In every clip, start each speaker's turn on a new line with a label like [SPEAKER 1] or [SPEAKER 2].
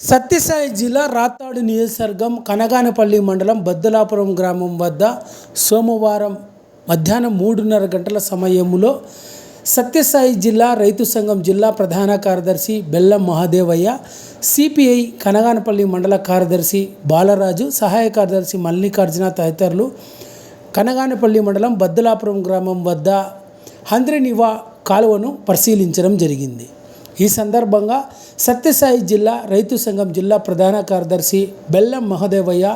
[SPEAKER 1] సత్యసాయి జిల్లా రాత్తాడు నియోజకవర్గం కనగానపల్లి మండలం బద్దలాపురం గ్రామం వద్ద సోమవారం మధ్యాహ్నం మూడున్నర గంటల సమయంలో సత్యసాయి జిల్లా రైతు సంఘం జిల్లా ప్రధాన కార్యదర్శి బెల్లం మహాదేవయ్య సిపిఐ కనగానపల్లి మండల కార్యదర్శి బాలరాజు సహాయ కార్యదర్శి మల్లికార్జున తదితరులు కనగానపల్లి మండలం బద్దలాపురం గ్రామం వద్ద హంద్రినివా కాలువను పరిశీలించడం జరిగింది. ఈ సందర్భంగా సత్యసాయి జిల్లా రైతు సంఘం జిల్లా ప్రధాన కార్యదర్శి బెల్లం మహదేవయ్య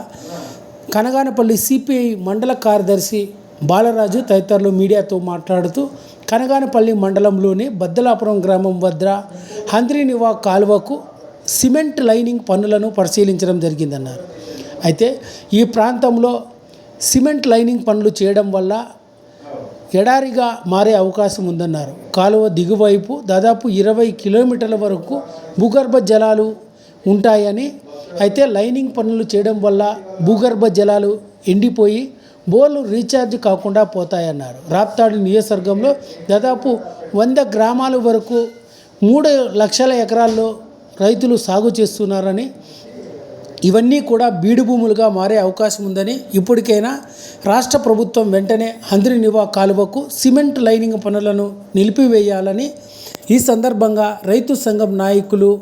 [SPEAKER 1] కనగానపల్లి సిపిఐ మండల కార్యదర్శి బాలరాజు తదితరులు మీడియాతో మాట్లాడుతూ కనగానపల్లి మండలంలోని బద్దలాపురం గ్రామం వద్ద హంద్రినివా కాలువకు సిమెంట్ లైనింగ్ పనులను పరిశీలించడం జరిగిందన్నారు. అయితే ఈ ప్రాంతంలో సిమెంట్ లైనింగ్ పనులు చేయడం వల్ల ఎడారిగా మారే అవకాశం ఉందన్నారు. కాలువ దిగువైపు దాదాపు ఇరవై కిలోమీటర్ల వరకు భూగర్భ జలాలు ఉంటాయని అయితే లైనింగ్ పనులు చేయడం వల్ల భూగర్భ జలాలు ఎండిపోయి బోర్లు రీఛార్జ్ కాకుండా పోతాయన్నారు. రాప్తాడు నియోజకవర్గంలో దాదాపు వంద గ్రామాల వరకు మూడు లక్షల ఎకరాల్లో రైతులు సాగు చేస్తున్నారని ఇవన్నీ కూడా బీడు భూములుగా మారే అవకాశం ఉందని ఇప్పటికైనా రాష్ట్ర ప్రభుత్వం వెంటనే హంద్రినివా కాలువకు సిమెంట్ లైనింగ్ పనులను నిలిపివేయాలని ఈ సందర్భంగా రైతు సంఘం నాయకులు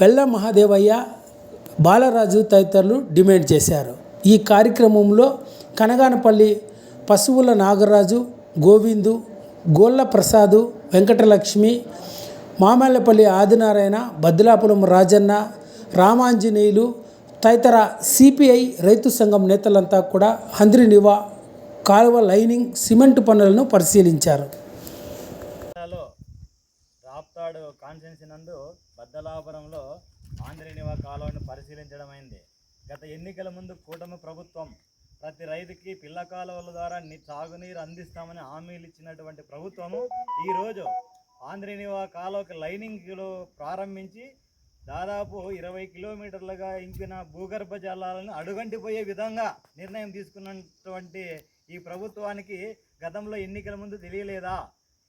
[SPEAKER 1] బెల్ల మహాదేవయ్య బాలరాజు తదితరులు డిమాండ్ చేశారు. ఈ కార్యక్రమంలో కనగానపల్లి పశువుల నాగరాజు గోవిందు గోళ్ళ ప్రసాదు వెంకటలక్ష్మి మామల్లపల్లి ఆదినారాయణ బద్దిలాపురం రాజన్న రామాంజనేయులు తదితర సిపిఐ రైతు సంఘం నేతలంతా కూడా హంద్రినివా కాలువ లైనింగ్ సిమెంట్ పనులను పరిశీలించారు.
[SPEAKER 2] జిల్లాలో రాప్తాడు కాన్స్టిట్యున్సీ నందు బద్దలాపురంలో ఆంధ్రనివా కాలువను పరిశీలించడం అయింది గత ఎన్నికల ముందు కూటమి ప్రభుత్వం ప్రతి రైతుకి పిల్ల కాలువల ద్వారా తాగునీరు అందిస్తామని హామీలు ఇచ్చినటువంటి ప్రభుత్వము ఈరోజు ఆంధ్రనివా కాలువకి లైనింగ్లు ప్రారంభించి దాదాపు ఇరవై కిలోమీటర్లుగా ఇంకిన భూగర్భ జలాలను అడుగంటిపోయే విధంగా నిర్ణయం తీసుకున్నటువంటి ఈ ప్రభుత్వానికి గతంలో ఎన్నికల ముందు తెలియలేదా?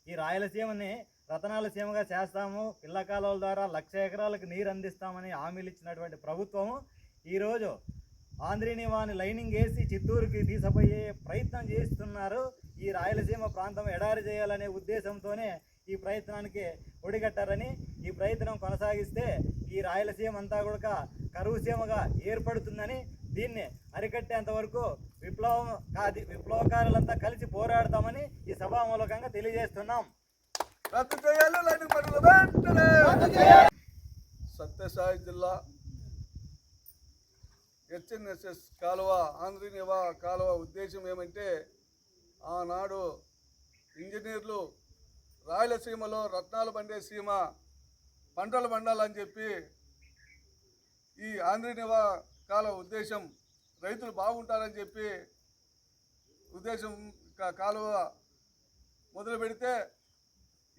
[SPEAKER 2] ఈ రాయలసీమని రతనాల సీమగా చేస్తాము పిల్ల కాలువల ద్వారా లక్ష ఎకరాలకు నీరు అందిస్తామని హామీలు ఇచ్చినటువంటి ప్రభుత్వము ఈరోజు ఆంధ్రీనివాని లైనింగ్ వేసి చిత్తూరుకి తీసపోయే ప్రయత్నం చేస్తున్నారు. ఈ రాయలసీమ ప్రాంతం ఎడారి చేయాలనే ఉద్దేశంతోనే ఈ ప్రయత్నానికి ఒడిగట్టారని ఈ ప్రయత్నం కొనసాగిస్తే ఈ రాయలసీమ అంతా కూడా కరువు సీమగా ఏర్పడుతుందని దీన్ని అరికట్టేంత వరకు విప్లవం కాది విప్లవకారులంతా కలిసి పోరాడతామని ఈ సభామూలకంగా తెలియజేస్తున్నాం.
[SPEAKER 3] రద్దు పనులు సత్యసాయి జిల్లా హెచ్ఎన్ఎస్ఎస్ కాలువ ఆంధ్రనివా కాలువ ఉద్దేశం ఏమంటే ఆనాడు ఇంజనీర్లు రాయలసీమలో రత్నాలు పండే సీమ పంటలు పండాలని చెప్పి ఈ ఆంధ్రనివా కాలువ ఉద్దేశం రైతులు బాగుంటారని చెప్పి ఉద్దేశం కాలువ మొదలు పెడితే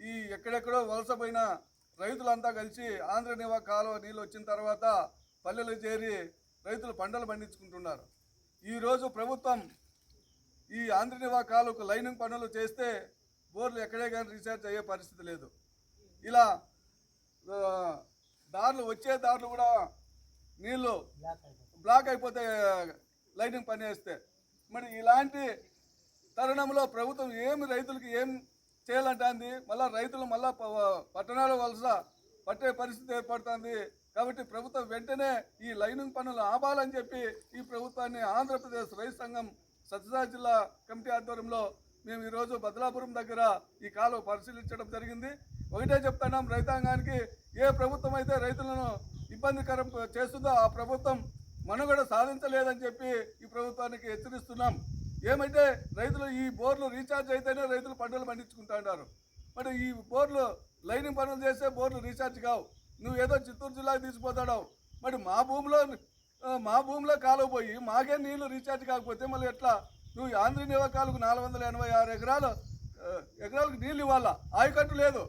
[SPEAKER 3] ఈ ఎక్కడెక్కడో వలసపోయిన రైతులంతా కలిసి ఆంధ్ర నివా కాలువ నీళ్ళు వచ్చిన తర్వాత పల్లెలు చేరి రైతులు పంటలు పండించుకుంటున్నారు. ఈరోజు ప్రభుత్వం ఈ ఆంధ్రనివా కాలువకు లైనింగ్ పనులు చేస్తే బోర్లు ఎక్కడే కానీ రీఛార్జ్ అయ్యే పరిస్థితి లేదు. ఇలా దారులు వచ్చే దారులు కూడా నీళ్ళు బ్లాక్ అయిపోతే లైనింగ్ పని చేస్తే. మరి ఇలాంటి తరుణంలో ప్రభుత్వం ఏమి రైతులకి ఏం చేయాలంటుంది? మళ్ళీ రైతులు మళ్ళీ పట్టణాల వలస పట్టే పరిస్థితి ఏర్పడుతుంది. కాబట్టి ప్రభుత్వం వెంటనే ఈ లైనింగ్ పనులు ఆపాలని చెప్పి ఈ ప్రభుత్వాన్ని ఆంధ్రప్రదేశ్ రైతు సంఘం సత్యసాయి జిల్లా కమిటీ ఆధ్వర్యంలో మేము ఈరోజు బదలాపురం దగ్గర ఈ కాలువ పరిశీలించడం జరిగింది. ఒకటే చెప్తున్నాం రైతాంగానికి ఏ ప్రభుత్వం అయితే రైతులను ఇబ్బందికరం చేస్తుందో ఆ ప్రభుత్వం మనుగడ సాధించలేదని చెప్పి ఈ ప్రభుత్వానికి హెచ్చరిస్తున్నాం. ఏమంటే రైతులు ఈ బోర్లు రీఛార్జ్ అయితేనే రైతులు పంటలు పండించుకుంటున్నారు మరి ఈ బోర్లు లైనింగ్ పనులు చేస్తే బోర్లు రీఛార్జ్ కావు. నువ్వు ఏదో చిత్తూరు జిల్లాకి తీసుకుపోతాడావు. మరి మా భూమిలో మా భూమిలో కాలువ పోయి మాకే నీళ్ళు రీఛార్జ్ కాకపోతే మళ్ళీ ఎట్లా నువ్వు ఆంధ్ర నివాకాలకు నాలుగు వందల ఎనభై ఆరు ఎకరాలు ఎకరాలకు నీళ్ళు ఇవ్వాలా? ఆయకట్టు లేదు.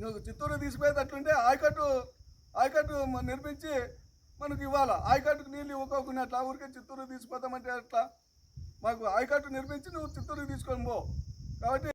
[SPEAKER 3] నువ్వు చిత్తూరు తీసుకుపోయేటట్లుంటే ఆయకట్టు ఆయకట్టు నిర్మించి మనకు ఇవ్వాలా? ఆయకట్టుకు నీళ్ళు ఇవ్వకోకుండా అట్లా ఊరికే చిత్తూరు తీసుకుపోతామంటే అట్లా మాకు ఆయకట్టు నిర్మించి నువ్వు చిత్తూరుకి తీసుకొని పో. కాబట్టి